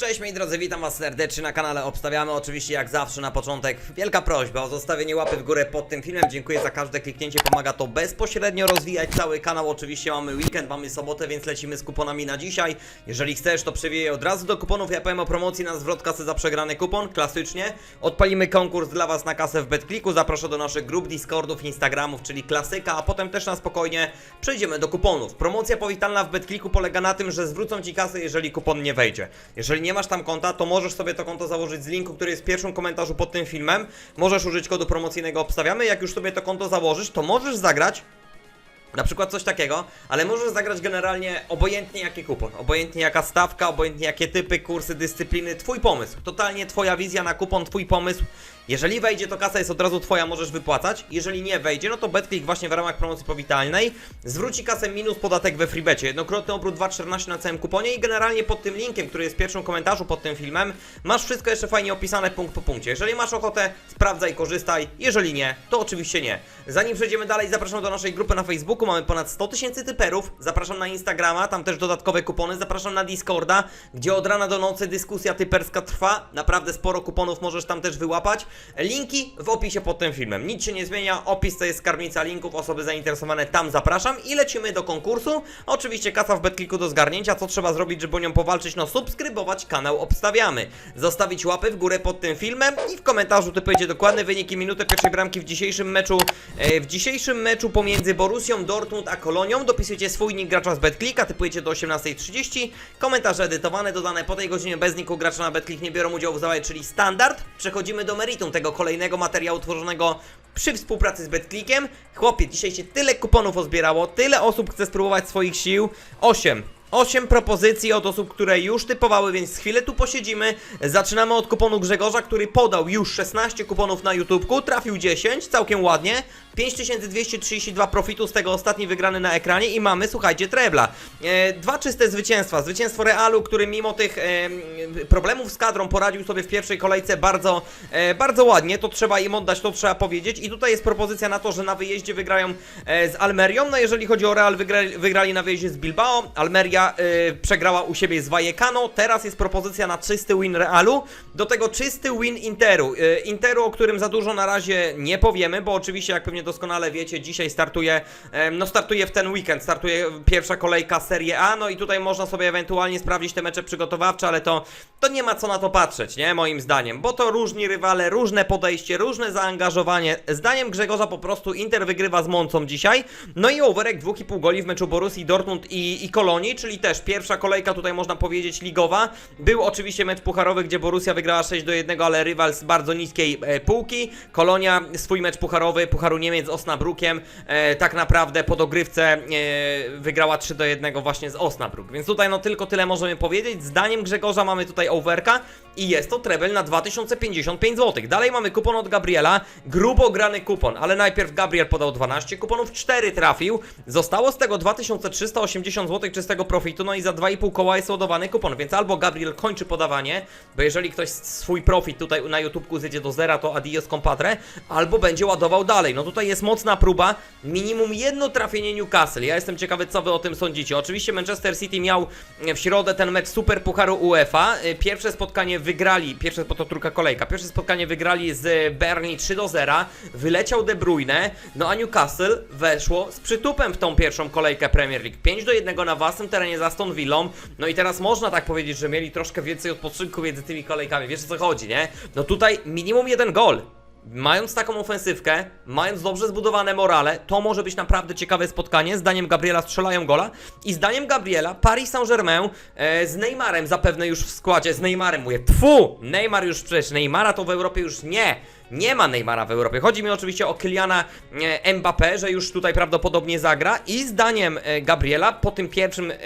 Cześć moi drodzy, witam was serdecznie na kanale Obstawiamy. Oczywiście jak zawsze na początek wielka prośba o zostawienie łapy w górę pod tym filmem. Dziękuję za każde kliknięcie, pomaga to bezpośrednio rozwijać cały kanał. Oczywiście mamy weekend, mamy sobotę, więc lecimy z kuponami na dzisiaj. Jeżeli chcesz, to przewijaj od razu do kuponów. Ja powiem o promocji na zwrot kasy za przegrany kupon, klasycznie. Odpalimy konkurs dla was na kasę w BetClicku. Zapraszam do naszych grup Discordów, Instagramów, czyli klasyka, a potem też na spokojnie przejdziemy do kuponów. Promocja powitalna w BetClicku polega na tym, że zwrócą ci kasę, jeżeli kupon nie wejdzie. Jeżeli nie masz tam konta, to możesz sobie to konto założyć z linku, który jest w pierwszym komentarzu pod tym filmem. Możesz użyć kodu promocyjnego obstawiamy. Jak już sobie to konto założysz, to możesz zagrać na przykład coś takiego, ale możesz zagrać generalnie obojętnie jaki kupon, obojętnie jaka stawka, obojętnie jakie typy, kursy, dyscypliny, twój pomysł, totalnie twoja wizja na kupon, twój pomysł. Jeżeli wejdzie, to kasa jest od razu twoja, możesz wypłacać. Jeżeli nie wejdzie, no to BetClick właśnie w ramach promocji powitalnej zwróci kasę minus podatek we freebecie. Jednokrotny obrót 2,14 na całym kuponie i generalnie pod tym linkiem, który jest w pierwszym komentarzu pod tym filmem, masz wszystko jeszcze fajnie opisane punkt po punkcie. Jeżeli masz ochotę, sprawdzaj, korzystaj. Jeżeli nie, to oczywiście nie. Zanim przejdziemy dalej, zapraszam do naszej grupy na Facebooku. Mamy ponad 100 tysięcy typerów. Zapraszam na Instagrama, tam też dodatkowe kupony. Zapraszam na Discorda, gdzie od rana do nocy dyskusja typerska trwa. Naprawdę sporo kuponów możesz tam też wyłapać. Linki w opisie pod tym filmem. Nic się nie zmienia. Opis to jest skarbnica linków. Osoby zainteresowane tam zapraszam. I lecimy do konkursu. Oczywiście kasa w BetClicku do zgarnięcia. Co trzeba zrobić, żeby o nią powalczyć? No subskrybować kanał Obstawiamy. Zostawić łapy w górę pod tym filmem i w komentarzu typujecie dokładne wyniki minuty pierwszej bramki w dzisiejszym meczu. E, w dzisiejszym meczu pomiędzy Borussią Dortmund a Kolonią dopisujecie swój nick gracza z BetClicka, typujecie do 18.30. Komentarze edytowane, dodane po tej godzinie bez niku gracza na BetClick nie biorą udziału w zabawie, czyli standard. Przechodzimy do meritum tego kolejnego materiału tworzonego przy współpracy z BetClickiem. Chłopie, dzisiaj się tyle kuponów ozbierało, tyle osób chce spróbować swoich sił. 8. 8 propozycji od osób, które już typowały, więc chwilę tu posiedzimy. Zaczynamy od kuponu Grzegorza, który podał już 16 kuponów na YouTubeku, trafił 10, całkiem ładnie. 5232 profitu, z tego ostatni wygrany na ekranie i mamy, słuchajcie, trebla. E, dwa czyste zwycięstwa. Zwycięstwo Realu, który mimo tych e, problemów z kadrą poradził sobie w pierwszej kolejce bardzo, e, bardzo ładnie. To trzeba im oddać, to trzeba powiedzieć. I tutaj jest propozycja na to, że na wyjeździe wygrają e, z Almerią. No jeżeli chodzi o Real, wygrali, wygrali na wyjeździe z Bilbao. Almeria e, przegrała u siebie z Vallecano. Teraz jest propozycja na czysty win Realu. Do tego czysty win Interu. E, Interu, o którym za dużo na razie nie powiemy, bo oczywiście, jak pewnie doskonale wiecie, dzisiaj startuje, no startuje w ten weekend, startuje pierwsza kolejka Serie A, no i tutaj można sobie ewentualnie sprawdzić te mecze przygotowawcze, ale to, to nie ma co na to patrzeć, nie, moim zdaniem, bo to różni rywale, różne podejście, różne zaangażowanie. Zdaniem Grzegorza po prostu Inter wygrywa z Moncą dzisiaj, no i overek 2,5 goli w meczu Borussii Dortmund i, i Kolonii, czyli też pierwsza kolejka tutaj można powiedzieć ligowa. Był oczywiście mecz pucharowy, gdzie Borussia wygrała 6 do 1, ale rywal z bardzo niskiej e, półki. Kolonia swój mecz pucharowy, Pucharu Niemiec z Osnabrukiem, e, tak naprawdę po dogrywce e, wygrała 3 do 1 właśnie z Osnabruk. Więc tutaj no tylko tyle możemy powiedzieć. Zdaniem Grzegorza mamy tutaj overka i jest to treble na 2055 zł. Dalej mamy kupon od Gabriela, grubo grany kupon, ale najpierw Gabriel podał 12 kuponów, 4 trafił. Zostało z tego 2380 zł czystego profitu, no i za 2,5 koła jest ładowany kupon, więc albo Gabriel kończy podawanie, bo jeżeli ktoś swój profit tutaj na YouTubeku zjedzie do zera, to adios compadre, albo będzie ładował dalej. No tutaj jest mocna próba, minimum jedno trafienie Newcastle. Ja jestem ciekawy, co wy o tym sądzicie. Oczywiście Manchester City miał w środę ten mecz Super Pucharu UEFA. Y, Pierwsze spotkanie wygrali, pierwsze to trójka kolejka, pierwsze spotkanie wygrali z Burnley 3 do 0. Wyleciał De Bruyne, no a Newcastle weszło z przytupem w tą pierwszą kolejkę Premier League. 5 do 1 na własnym terenie za Aston Villą. No i teraz można tak powiedzieć, że mieli troszkę więcej odpoczynku między tymi kolejkami. Wiesz o co chodzi, nie? No tutaj minimum jeden gol. Mając taką ofensywkę, mając dobrze zbudowane morale, to może być naprawdę ciekawe spotkanie. Zdaniem Gabriela strzelają gola i zdaniem Gabriela Paris Saint-Germain e, z Neymarem zapewne już w składzie, z Neymarem mówię, pfu, Neymar już przecież, Neymara to w Europie już nie. Nie ma Neymara w Europie. Chodzi mi oczywiście o Kyliana e, Mbappé, że już tutaj prawdopodobnie zagra i zdaniem e, Gabriela po tym pierwszym e,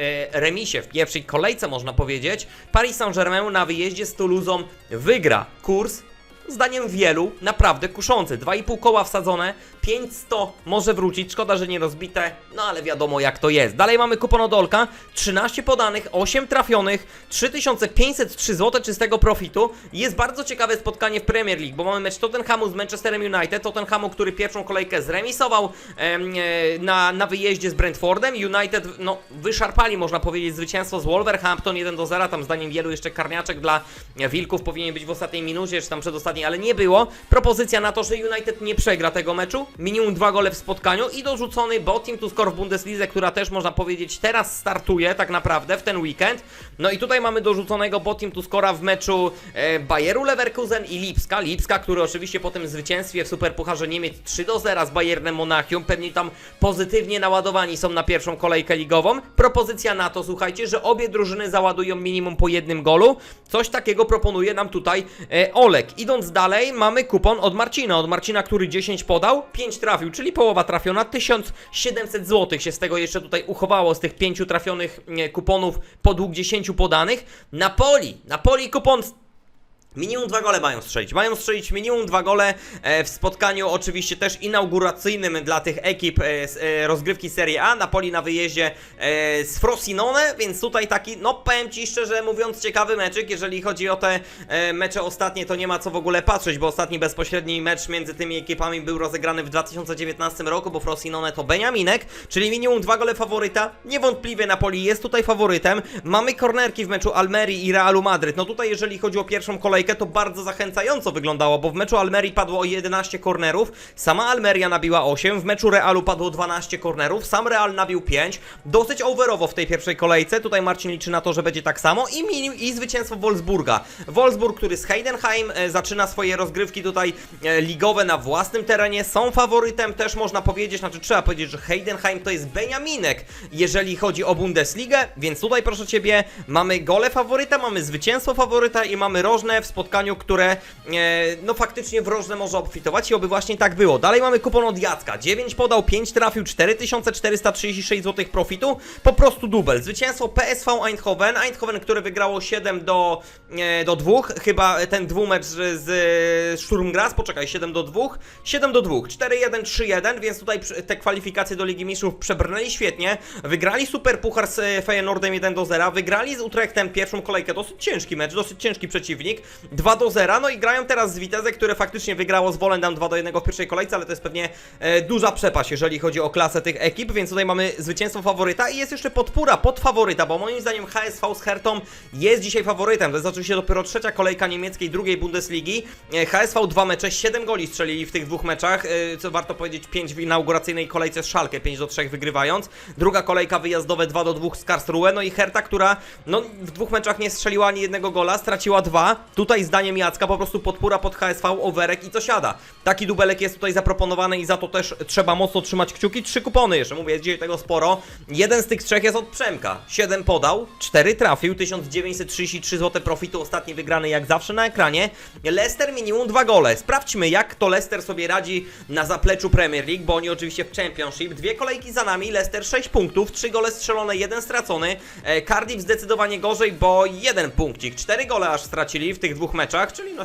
remisie, w pierwszej kolejce można powiedzieć, Paris Saint-Germain na wyjeździe z Toulousą wygra kurs zdaniem wielu, naprawdę kuszący. 2,5 koła wsadzone, 500 może wrócić, szkoda, że nie rozbite, no ale wiadomo jak to jest. Dalej mamy kupon od Olka, 13 podanych, 8 trafionych, 3503 zł czystego profitu. Jest bardzo ciekawe spotkanie w Premier League, bo mamy mecz Tottenhamu z Manchesterem United, Tottenhamu, który pierwszą kolejkę zremisował em, e, na, na wyjeździe z Brentfordem, United, no, wyszarpali, można powiedzieć, zwycięstwo z Wolverhampton 1 do 0, tam zdaniem wielu jeszcze karniaczek dla Wilków powinien być w ostatniej minucie, czy tam przedostatniej, ale nie było. Propozycja na to, że United nie przegra tego meczu, minimum dwa gole w spotkaniu i dorzucony Botim to score w Bundeslidze, która też można powiedzieć teraz startuje tak naprawdę w ten weekend. No i tutaj mamy dorzuconego Botim to scora w meczu e, Bayeru Leverkusen i Lipska. Lipska, który oczywiście po tym zwycięstwie w Superpucharze Niemiec 3 do 0 z Bayernem Monachium, pewnie tam pozytywnie naładowani są na pierwszą kolejkę ligową. Propozycja na to, słuchajcie, że obie drużyny załadują minimum po jednym golu. Coś takiego proponuje nam tutaj e, Olek. Idąc dalej, mamy kupon od Marcina. Od Marcina, który 10 podał, 5 trafił, czyli połowa trafiona. 1700 zł się z tego jeszcze tutaj uchowało, z tych 5 trafionych kuponów podług 10 podanych. Napoli, Napoli kupon Minimum dwa gole mają strzelić. Mają strzelić minimum dwa gole e, w spotkaniu oczywiście też inauguracyjnym dla tych ekip e, e, rozgrywki Serie A. Napoli na wyjeździe z Frosinone, więc tutaj taki, no powiem Ci szczerze mówiąc, ciekawy meczyk. Jeżeli chodzi o te mecze ostatnie, to nie ma co w ogóle patrzeć, bo ostatni bezpośredni mecz między tymi ekipami był rozegrany w 2019 roku, bo Frosinone to Beniaminek, czyli minimum dwa gole faworyta. Niewątpliwie Napoli jest tutaj faworytem. Mamy kornerki w meczu Almerii i Realu Madryt. No tutaj jeżeli chodzi o pierwszą kolejkę, to bardzo zachęcająco wyglądało, bo w meczu Almerii padło o 11 kornerów, sama Almeria nabiła 8, w meczu Realu padło 12 kornerów, sam Real nabił 5, dosyć overowo w tej pierwszej kolejce, tutaj Marcin liczy na to, że będzie tak samo. I, minim, i zwycięstwo Wolfsburga. Wolfsburg, który z Heidenheim e, zaczyna swoje rozgrywki tutaj e, ligowe na własnym terenie, są faworytem, też można powiedzieć, znaczy trzeba powiedzieć, że Heidenheim to jest Beniaminek, jeżeli chodzi o Bundesligę, więc tutaj proszę Ciebie, mamy gole faworyta, mamy zwycięstwo faworyta i mamy rożne w spotkaniu, które e, no faktycznie w rożne może obfitować i oby właśnie tak było. Dalej mamy kupon od Jacka, 9 podał, 5 trafił, 4436 zł profitu, po prostu dubel. Zwycięstwo PSV Eindhoven, Eindhoven, które wygrało 7 do, e, do 2, chyba ten dwumecz z, Sturm Graz, poczekaj, 7 do 2, 7 do 2, 4-1, 3-1, więc tutaj te kwalifikacje do Ligi Mistrzów przebrnęli świetnie, wygrali Super Puchar z Feyenoordem 1 do 0, wygrali z Utrechtem pierwszą kolejkę, dosyć ciężki mecz, dosyć ciężki przeciwnik, 2 do 0, no i grają teraz z Vitesse, które faktycznie wygrało z Volendam 2 do 1 w pierwszej kolejce, ale to jest pewnie e, duża przepaść, jeżeli chodzi o klasę tych ekip, więc tutaj mamy zwycięstwo faworyta i jest jeszcze podpóra pod faworyta, bo moim zdaniem HSV z Hertą jest dzisiaj faworytem, to jest oczywiście dopiero trzecia kolejka niemieckiej, drugiej Bundesligi, e, HSV dwa mecze, 7 goli strzelili w tych dwóch meczach, e, co warto powiedzieć 5 w inauguracyjnej kolejce z Szalkę, 5 do 3 wygrywając, druga kolejka wyjazdowe 2 do 2 z Karlsruhe, no i Herta, która no, w dwóch meczach nie strzeliła ani jednego gola, straciła dwa, tutaj zdaniem Jacka po prostu podpóra pod HSV, overek i to siada. Taki dubelek jest tutaj zaproponowany i za to też trzeba mocno trzymać kciuki. Trzy kupony jeszcze, mówię, jest dzisiaj tego sporo. Jeden z tych trzech jest od Przemka. 7 podał, 4 trafił, 1933 zł profitu, ostatni wygrany jak zawsze na ekranie. Leicester minimum 2 gole. Sprawdźmy jak to Leicester sobie radzi na zapleczu Premier League, bo oni oczywiście w Championship. Dwie kolejki za nami, Leicester 6 punktów, 3 gole strzelone, jeden stracony. E, Cardiff zdecydowanie gorzej, bo jeden punkcik. 4 gole aż stracili w tych dwóch meczach, czyli no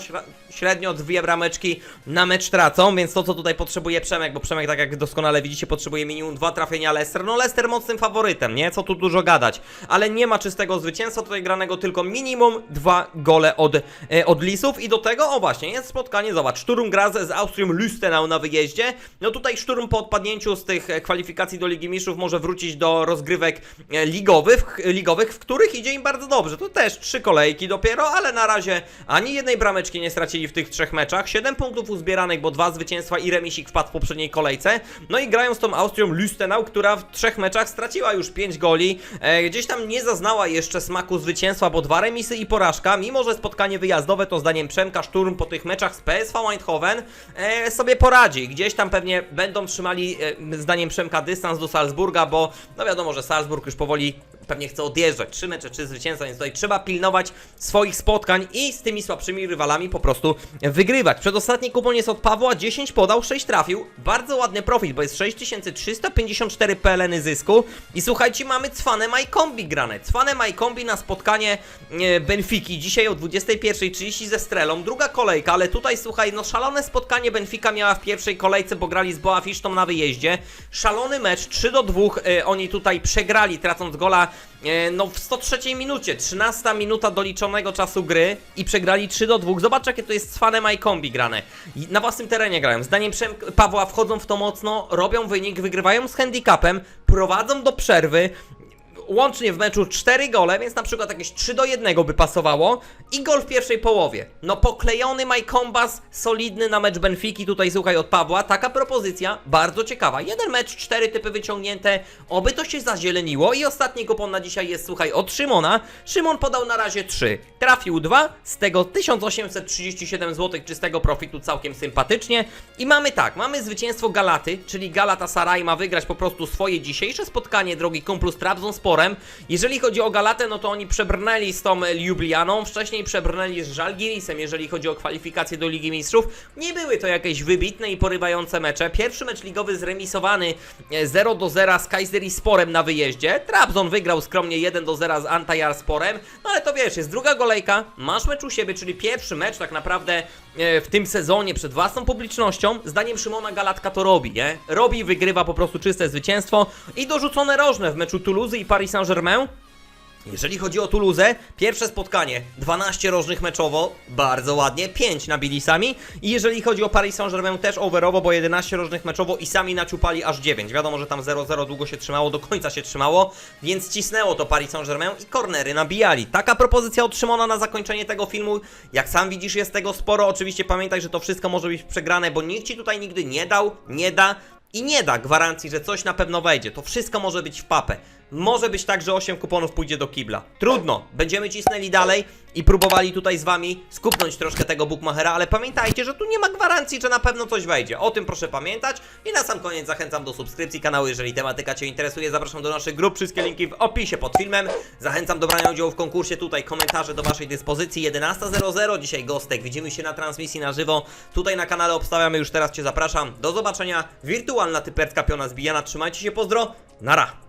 średnio dwie brameczki na mecz tracą, więc to co tutaj potrzebuje Przemek, bo Przemek tak jak doskonale widzicie potrzebuje minimum dwa trafienia Leicester, no Leicester mocnym faworytem, nie? Co tu dużo gadać, ale nie ma czystego zwycięstwa tutaj granego tylko minimum dwa gole od, e, od Lisów. I do tego, o właśnie, jest spotkanie, zobacz, Sturm Graz z Austrią Lüstenau na wyjeździe, no tutaj Sturm po odpadnięciu z tych e, kwalifikacji do Ligi Mistrzów może wrócić do rozgrywek e, ligowych, ligowych, w których idzie im bardzo dobrze, to też trzy kolejki dopiero, ale na razie ani jednej brameczki nie stracili w tych trzech meczach, 7 punktów uzbieranych, bo dwa zwycięstwa i remisik wpadł w poprzedniej kolejce, no i grają z tą Austrią Lüstenau, która w trzech meczach straciła już 5 goli, e, gdzieś tam nie zaznała jeszcze smaku zwycięstwa, bo dwa remisy i porażka, mimo że spotkanie wyjazdowe to zdaniem Przemka Szturm po tych meczach z PSV Eindhoven e, sobie poradzi, gdzieś tam pewnie będą trzymali e, zdaniem Przemka dystans do Salzburga, bo no wiadomo, że Salzburg już powoli pewnie chce odjeżdżać, trzy mecze, trzy zwycięstwa, więc tutaj trzeba pilnować swoich spotkań i z tymi słabszymi rywalami po prostu wygrywać. Przedostatni kupon jest od Pawła, 10 podał, 6 trafił. Bardzo ładny profit, bo jest 6354 PLN zysku. I słuchajcie, mamy cwane MyCombi grane. Cwane MyCombi na spotkanie e, Benfiki dzisiaj o 21.30 ze Strelą. Druga kolejka, ale tutaj słuchaj, no szalone spotkanie Benfica miała w pierwszej kolejce, bo grali z Boa Fisztą na wyjeździe. Szalony mecz, 3 do 2. E, oni tutaj przegrali, tracąc gola no w 103 minucie. 13 minuta doliczonego czasu gry i przegrali 3 do 2. Zobacz, jakie to jest MyCombi grane. I na własnym terenie grają. Zdaniem Przem Pawła wchodzą w to mocno, robią wynik, wygrywają z handicapem, prowadzą do przerwy. Łącznie w meczu 4 gole, więc na przykład jakieś 3 do 1 by pasowało. I gol w pierwszej połowie. No poklejony Mike Kombas, solidny na mecz Benfiki, tutaj słuchaj od Pawła, taka propozycja, bardzo ciekawa. Jeden mecz, cztery typy wyciągnięte, oby to się zazieleniło. I ostatni kupon na dzisiaj jest słuchaj od Szymona. Szymon podał na razie 3, trafił 2, z tego 1837 zł czystego profitu całkiem sympatycznie. I mamy tak, mamy zwycięstwo Galaty, czyli Galatasaray ma wygrać po prostu swoje dzisiejsze spotkanie, drogi kumplu z Jeżeli chodzi o Galatę, no to oni przebrnęli z tą Ljubljaną, wcześniej przebrnęli z Żalgirisem, jeżeli chodzi o kwalifikacje do Ligi Mistrzów. Nie były to jakieś wybitne i porywające mecze. Pierwszy mecz ligowy zremisowany e, 0 do 0 z Kayserisporem na wyjeździe. Trabzon wygrał skromnie 1 do 0 z Antajarsporem. No ale to wiesz, jest druga kolejka, masz mecz u siebie, czyli pierwszy mecz tak naprawdę e, w tym sezonie przed własną publicznością. Zdaniem Szymona Galatka to robi, nie? Robi, wygrywa po prostu czyste zwycięstwo i dorzucone rożne w meczu Toulouse i Paris Saint-Germain. Jeżeli chodzi o Toulouse, pierwsze spotkanie 12 rożnych meczowo, bardzo ładnie, 5 nabili sami. I jeżeli chodzi o Paris Saint-Germain, też overowo, bo 11 rożnych meczowo i sami naciupali aż 9. Wiadomo, że tam 0-0 długo się trzymało, do końca się trzymało, więc cisnęło to Paris Saint-Germain i kornery nabijali. Taka propozycja od Szymona na zakończenie tego filmu. Jak sam widzisz, jest tego sporo. Oczywiście pamiętaj, że to wszystko może być przegrane, bo nikt ci tutaj nigdy nie dał, nie da. I nie da gwarancji, że coś na pewno wejdzie. To wszystko może być w papę. Może być tak, że 8 kuponów pójdzie do kibla. Trudno. Będziemy cisnęli dalej i próbowali tutaj z wami skupnąć troszkę tego bookmachera, ale pamiętajcie, że tu nie ma gwarancji, że na pewno coś wejdzie. O tym proszę pamiętać. I na sam koniec zachęcam do subskrypcji kanału, jeżeli tematyka Cię interesuje. Zapraszam do naszych grup, wszystkie linki w opisie pod filmem. Zachęcam do brania udziału w konkursie, tutaj komentarze do Waszej dyspozycji. 11.00, dzisiaj Gostek. Widzimy się na transmisji na żywo. Tutaj na kanale obstawiamy, już teraz Cię zapraszam. Do zobaczenia. Wirtualna typerska piona zbijana. Trzymajcie się, pozdro. Nara.